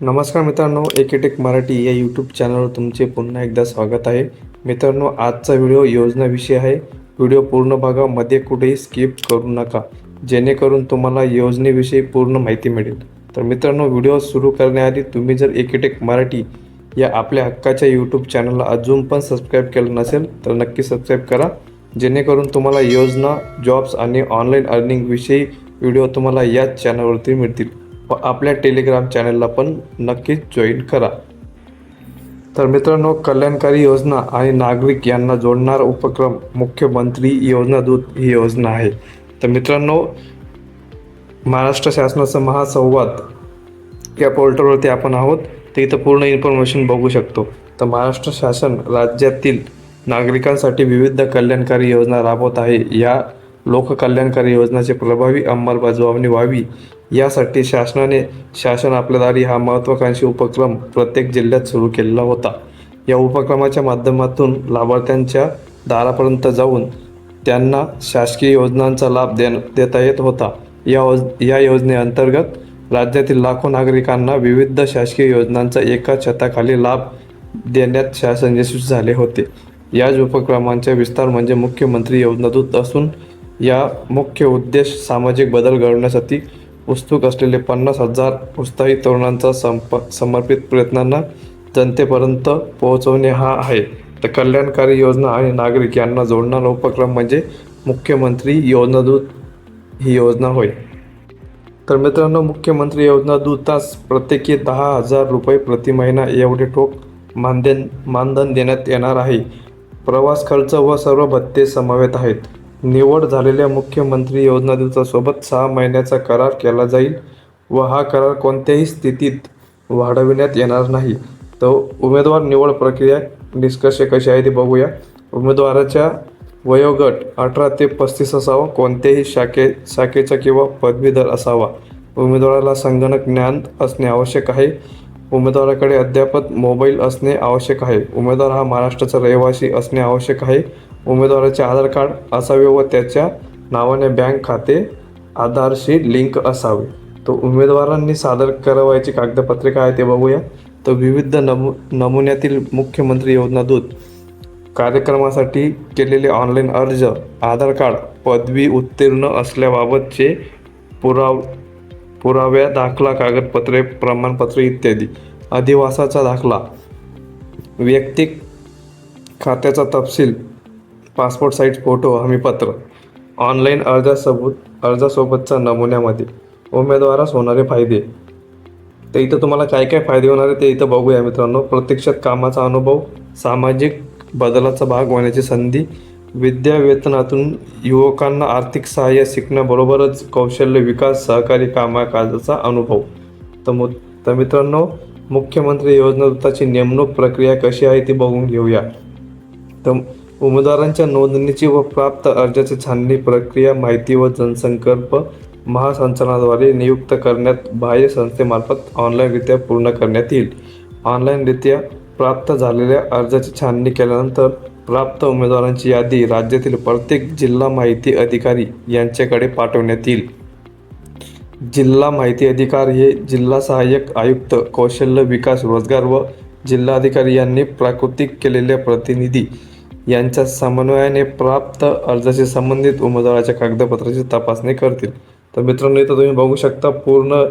नमस्कार मित्रांनो एकेटेक मराठी या यूट्यूब चॅनलवर तुमचे पुन्हा एकदा स्वागत आहे. मित्रांनो आजचा व्हिडिओ योजनाविषयी आहे. व्हिडिओ पूर्ण बघा मध्ये कुठेही स्किप करू नका. जेणेकरून तुम्हाला योजनेविषयी पूर्ण माहिती मिळेल. तर मित्रांनो व्हिडिओ सुरू करण्याआधी तुम्ही जर एकेटेक मराठी या आपल्या हक्काच्या यूट्यूब चॅनलला अजून पण सबस्क्राईब केलं नसेल तर नक्की सबस्क्राईब करा. जेणेकरून तुम्हाला योजना जॉब्स आणि ऑनलाईन अर्निंगविषयी व्हिडिओ तुम्हाला याच चॅनलवरती मिळतील. आपल्या टेलिग्राम चॅनलला पण नक्कीच जॉईन करा. तर मित्रांनो कल्याणकारी योजना आणि नागरिक यांना जोडणारा उपक्रम मुख्यमंत्री योजना दूत ही योजना आहे. तर मित्रांनो महाराष्ट्र शासनाचा महासंवाद या पोर्टलवरती आपण आहोत. ते इथं पूर्ण इन्फॉर्मेशन बघू शकतो. तर महाराष्ट्र शासन राज्यातील नागरिकांसाठी विविध कल्याणकारी योजना राबवत आहे. या लोककल्याणकारी योजनाची प्रभावी अंमलबजावणी व्हावी. यासाठी शासनाने शासन आपल्या दारी हा महत्त्वाकांक्षी उपक्रम प्रत्येक जिल्ह्यात सुरू केलेला होता. या उपक्रमाच्या माध्यमातून लाभार्थ्यांच्या दारापर्यंत जाऊन त्यांना शासकीय योजनांचा लाभ देण देता येत होता. या योज या योजनेअंतर्गत राज्यातील लाखो नागरिकांना विविध शासकीय योजनांचा एका छताखाली लाभ देण्यात शासन यशस्वी झाले होते. याच उपक्रमांचा विस्तार म्हणजे मुख्यमंत्री योजनादूत असून या मुख्य उद्देश सामाजिक बदल घडवण्यासाठी उत्सुक असलेले पन्नास हजार उत्साही तरुणांचा संप समर्पित प्रयत्नांना जनतेपर्यंत पोहोचवणे हा आहे. तर कल्याणकारी योजना आणि नागरिक यांना जोडणारा उपक्रम म्हणजे मुख्यमंत्री योजनादूत ही योजना होय. तर मित्रांनो मुख्यमंत्री योजना दूतास प्रत्येकी दहा हजार रुपये प्रति महिना एवढे ठोक मानधन मानधन देण्यात येणार आहे. प्रवास खर्च व सर्व भत्ते समवेत आहेत. निवड झालेल्या मुख्यमंत्री योजनादूतासोबत सहा महिन्याचा करार केला जाईल व हा करार कोणत्याही स्थितीत वाढविण्यात येणार नाही. तर उमेदवार निवड प्रक्रिया निष्कर्ष कशी आहे ते बघूया. उमेदवाराच्या वयोगट अठरा ते पस्तीस असावा कोणत्याही शाखे शाखेचा किंवा पदवीधर असावा. उमेदवाराला संगणक ज्ञान असणे आवश्यक आहे. उमेदवाराकडे अद्यापत मोबाईल असणे आवश्यक आहे. उमेदवार हा महाराष्ट्राचा रहिवासी असणे आवश्यक आहे. उमेदवाराचे आधार कार्ड असावे व त्याच्या नावाने बँक खाते आधारशी लिंक असावे. तो उमेदवारांनी सादर करावयाची कागदपत्रे काय आहे ते बघूया. तर विविध नमु नमुन्यातील मुख्यमंत्री योजना दूत कार्यक्रमासाठी केलेले ऑनलाईन अर्ज आधार कार्ड पदवी उत्तीर्ण असल्याबाबतचे पुराव पुराव्या दाखला कागदपत्रे प्रमाणपत्रे इत्यादी. अधिवासाचा दाखला वैयक्तिक खात्याचा तपशील पासपोर्ट साईज फोटो हमीपत्र. ऑनलाईन अर्जासोबत अर्जासोबतचा नमुन्यामध्ये. उमेदवारास होणारे फायदे. ते इथं तुम्हाला काय काय फायदे होणार आहे ते इथं बघूया मित्रांनो. प्रत्यक्षात कामाचा अनुभव सामाजिक बदलाचा भाग होण्याची संधी विद्या वेतनातून युवकांना आर्थिक सहाय्य शिकण्याबरोबरच कौशल्य विकास सहकारी कामकाजाचा अनुभव. तर मु तर मित्रांनो मुख्यमंत्री योजना नेमणूक प्रक्रिया कशी आहे ती बघून घेऊया. तर उमेदवारांच्या नोंदणीची व प्राप्त अर्जाची छाननी प्रक्रिया माहिती व जनसंकल्प महासंचालनाद्वारे नियुक्त करण्यात बाह्य संस्थेमार्फत ऑनलाईनरित्या पूर्ण करण्यात येईल. ऑनलाईनरित्या प्राप्त झालेल्या अर्जाची छाननी केल्यानंतर प्राप्त उमेदवारांची यादी राज्यातील प्रत्येक जिल्हा माहिती अधिकारी यांच्याकडे पाठवण्यात येईल. जिल्हा माहिती अधिकारी हे जिल्हा सहाय्यक आयुक्त कौशल्य विकास रोजगार व जिल्हाधिकारी यांनी प्राकृतिक केलेल्या प्रतिनिधी यांच्या समन्वयाने प्राप्त अर्जाशी संबंधित उमेदवाराच्या कागदपत्राची तपासणी करतील. तर मित्रांनो इथं तुम्ही बघू शकता पूर्ण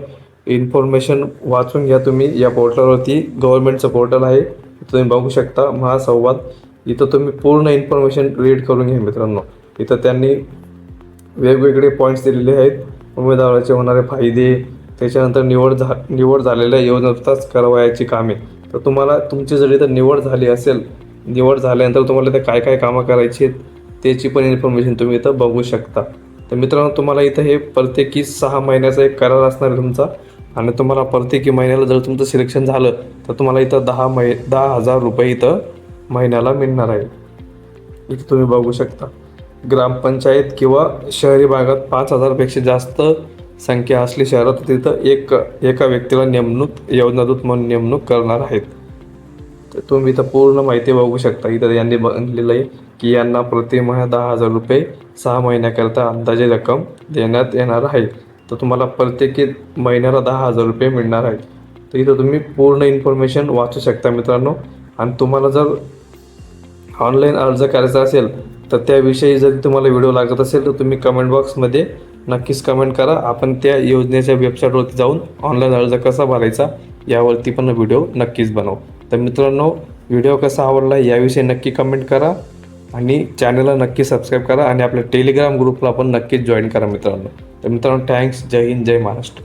इन्फॉर्मेशन वाचून घ्या तुम्ही. या पोर्टलवरती गव्हर्नमेंटचं पोर्टल आहे. तुम्ही बघू शकता महासंवाद. इथं तुम्ही पूर्ण इन्फॉर्मेशन रीड करून घ्या मित्रांनो. इथं त्यांनी वेगवेगळे पॉईंट्स दिलेले आहेत. उमेदवाराचे होणारे फायदे त्याच्यानंतर निवड झा निवड झालेल्या योजनाच करावयाची कामे. तर तुम्हाला तुमची जर इथं निवड झाली असेल निवड झाल्यानंतर तुम्हाला ते काय काय कामं करायची आहेत त्याची पण इन्फॉर्मेशन तुम्ही इथं बघू शकता. तर मित्रांनो तुम्हाला इथं हे प्रत्येकी सहा महिन्याचा एक करार असणार आहे तुमचा. आणि तुम्हाला प्रत्येकी महिन्याला जर तुमचं सिलेक्शन झालं तर तुम्हाला इथं दहा मै दहा हजार रुपये इथं महिन्याला मिळणार आहे. इथं तुम्ही बघू शकता. ग्रामपंचायत किंवा शहरी भागात पाच हजारपेक्षा जास्त संख्या असली शहरात तिथं एक एका व्यक्तीला नेमणूक योजनादूत म्हणून नेमणूक करणार आहेत. तर तुम्ही इथं पूर्ण माहिती बघू शकता. इथं यांनी बनलेलं आहे की यांना प्रतिमहा दहा हजार रुपये. सहा महिन्याकरता अंदाजे रक्कम देण्यात येणार आहे. तर तुम्हाला प्रत्येकी महिन्याला दहा हजार रुपये मिळणार आहेत. तर इथं तुम्ही पूर्ण इन्फॉर्मेशन वाचू शकता मित्रांनो. आणि तुम्हाला जर ऑनलाईन अर्ज करायचा असेल तर त्याविषयी जर तुम्हाला व्हिडिओ लागत असेल तर तुम्ही कमेंट बॉक्समध्ये नक्कीच कमेंट करा. आपण त्या योजनेच्या वेबसाईटवरती जाऊन ऑनलाईन अर्ज कसा भरायचा यावरती पण व्हिडिओ नक्कीच बनवू. तर मित्रांनो व्हिडिओ कसा आवडला याविषयी नक्की कमेंट करा आणि चॅनलला नक्की सबस्क्राईब करा आणि आपल्या टेलिग्राम ग्रुपला पण नक्कीच जॉईन करा मित्रांनो. तर मित्रांनो थँक्स जय हिंद जय महाराष्ट्र.